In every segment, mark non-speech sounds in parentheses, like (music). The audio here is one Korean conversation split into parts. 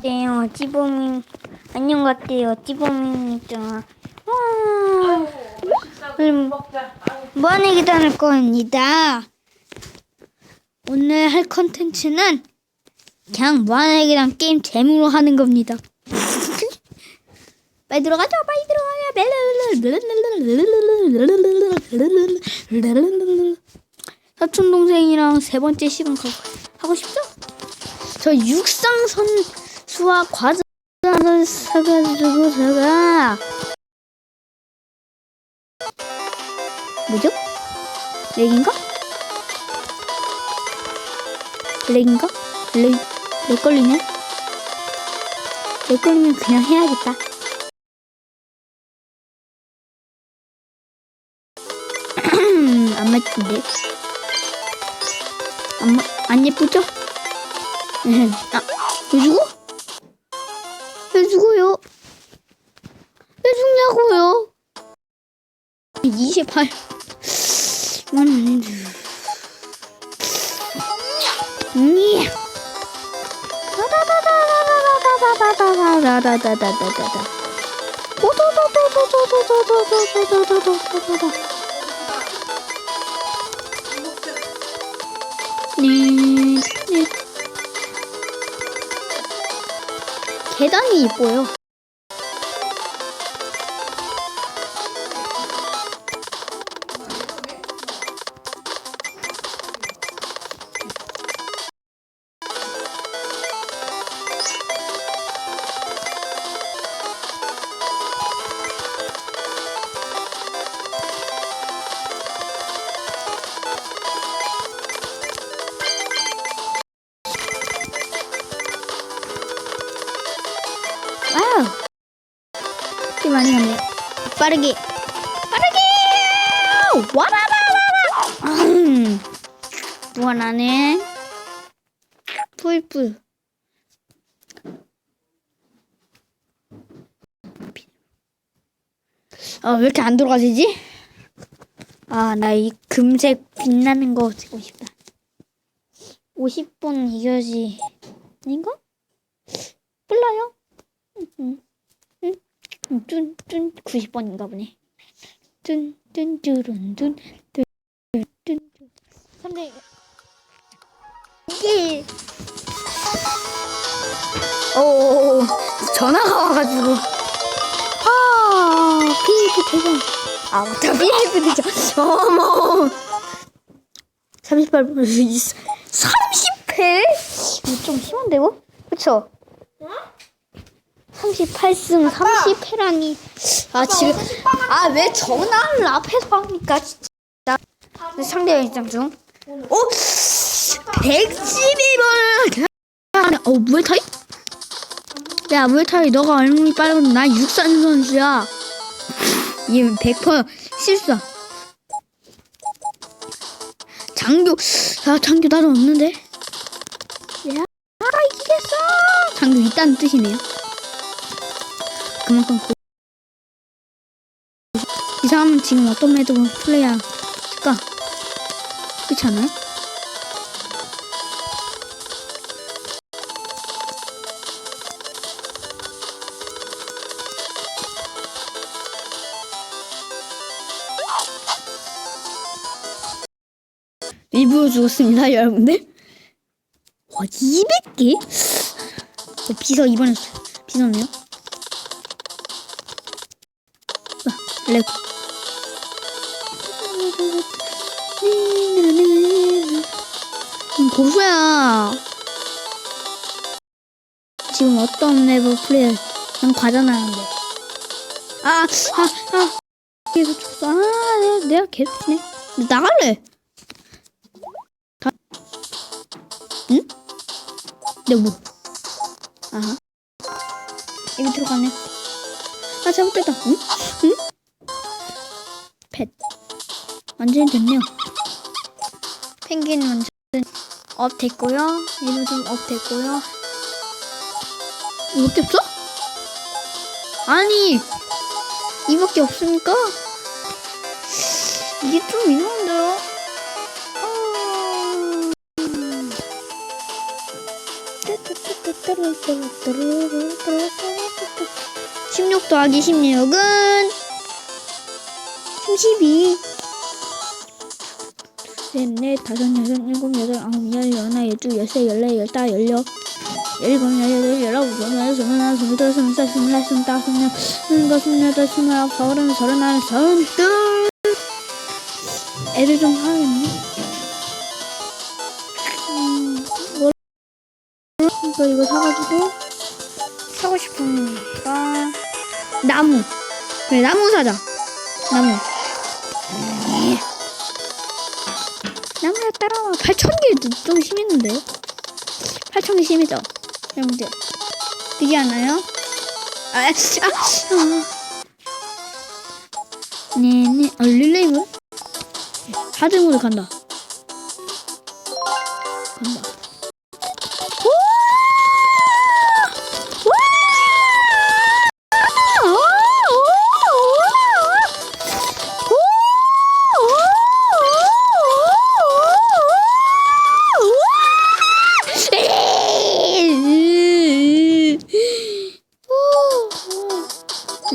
네, 어찌보면 안녕 같아요. 어찌보면이죠. 와, 음, 무한의 기다릴 겁니다. 오늘 할 컨텐츠는 그냥 무한의 기단 게임 재미로 하는 겁니다. (laughs) 빨리 들어가죠, 빨리 들어가요. 사촌 동생이랑 세 번째 시간 가- 하고 싶죠? 저 육상 선 수와 과자 사가지고 제가 뭐죠? 렉인가? 렉인가? 렉, 렉 걸리네? 렉 걸리면 그냥 해야겠다. (clears throat) 안 맞는데? 안, 마- 안 예쁘죠? (laughs) 아, 왜 죽어? 왜 죽어요? 왜 죽냐고요? 28. 만 아닌데. 니. 다다다다다다다다다다다다다다. 오도도도도도도도도도도도도도도도. 네, 계단이 이뻐요. 빠르게. 빠르게! 와라라라라! 음. 무한하네. 푸이푸. 아, 왜 이렇게 안 들어가지지? 아, 나 이 금색 빛나는 거 찍고 싶다. 50분 이겨지. 아닌가? 몰라요. 음, 뚠, 뚠, 90번인가 보네. 뚠, 뚠, 뚜룬, 뚠, 뚠, 뚠, 뚠. 3대 이게 오 전화가 와가지고. 아 PF 대전 아 맞다. PF 대전 어머 38분 30회 이거 좀 심한데 이거? 그쵸? 38승 30회라니. 아 지금 아 왜 전화를 앞에서 합니까 진짜. 네, 상대 입장 중. 오! 112번 어 무에타이? 야 무에타이 너가 얼마나 빠르고 나 육산 선수야. 얘100% 실수야. 장교 야 장교 나도 없는데. 야 이기겠어! 장교 있다는 뜻이네요 그만큼 고... 이 사람은 지금 어떤 매듭을 플레이할까? 그렇지 않아요? 일부러 죽었습니다, 여러분들. 와, 200개? 어, 비서 이번에 비서네요. 렉. 음, 고수야. 지금 어떤 맵을 플레이? 난 과자 나는데. 아, 아, 아. 계속 쳤어. 아, 내가, 내가 계속 치네. 나갈래. 다. 응? 내가 뭐? 아하. 여기 들어가네. 아, 잘못됐다. 응? 응? 펫. 완전히 됐네요. 펭귄 완전 업 됐고요. 얘도 좀 업 됐고요. 이밖에 없어? 아니 이밖에 없으니까 이게 좀 이상한데요? 어... 16 더하기 16은 32 셋, 넷, 다섯, 여섯, 일곱, 여덟, 아홉, 열, 열하나, 열둘, 열세, 열네, 열다, 열여 열일곱, 열여덟, 열아홉, 열여덟, 스물하나, 스물둘, 스물셋, 스물넷, 스물다섯, 스물여섯, 스물일곱, 스물여덟, 스물아홉, 서른, 서른하나, 서른둘 애들 좀 하겠네. 음, 뭐 이거 이거 사가지고 사고 싶으니까 나무. 그래 나무 사자. 나무 나무에 따라와 8,000개 좀 심했는데요? 8,000개 심했죠? 여러분들. 그지 않나요? 아, 아, 아. 네네. 어 릴레이브 하드모드 간다 간다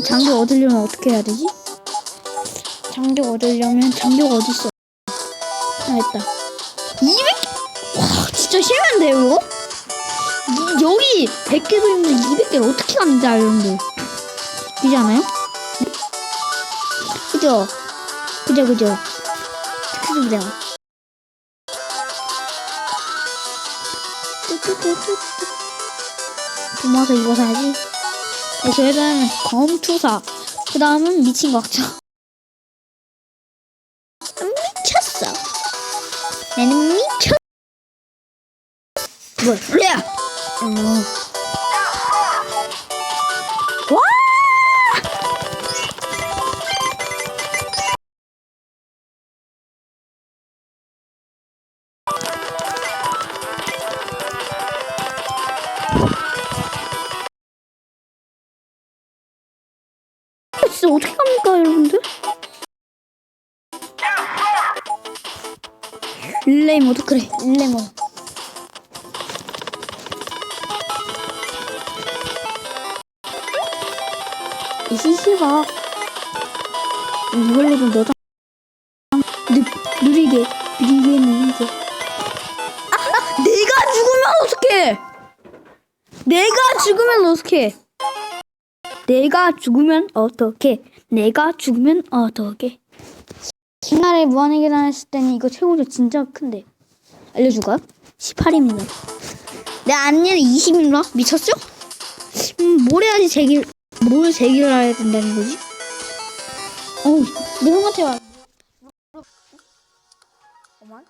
장벽 얻으려면 어떻게 해야 되지? 장벽 얻으려면 장벽 어딨어? 아, 있다. 200개? 와, 진짜 심한데요, 이거? 이- 여기 100개도 있는데 200개를 어떻게 가는지 여러분들. 그지 않아요? 네? 그죠? 그죠, 그죠? 그죠, 그죠? 도모아서 이거 사 네, 저희는 검투사. 그 다음은 미친 과학자. 미쳤어. 나는 미쳤. 뭐야, 레 진짜 어떻게 갑니까, 여러분들? 모드 그래, 모드. 이 시시가 이걸로도 너장 느, 느리게 느리게 느리게 아, 아 내가 죽으면 어떡해 내가 죽으면 어떡해 내가 죽으면 어떡해 내가 죽으면 어떡해 옛날에 무한의 계단 했을 때는 이거 최고조 진짜 큰데 알려줄까요? 18입니다 내 안내는 20인가? 미쳤죠? 음, 뭘 해야지 제길 뭘 제기를 해야 된다는 거지? 어우, 내 형한테 와. 어만?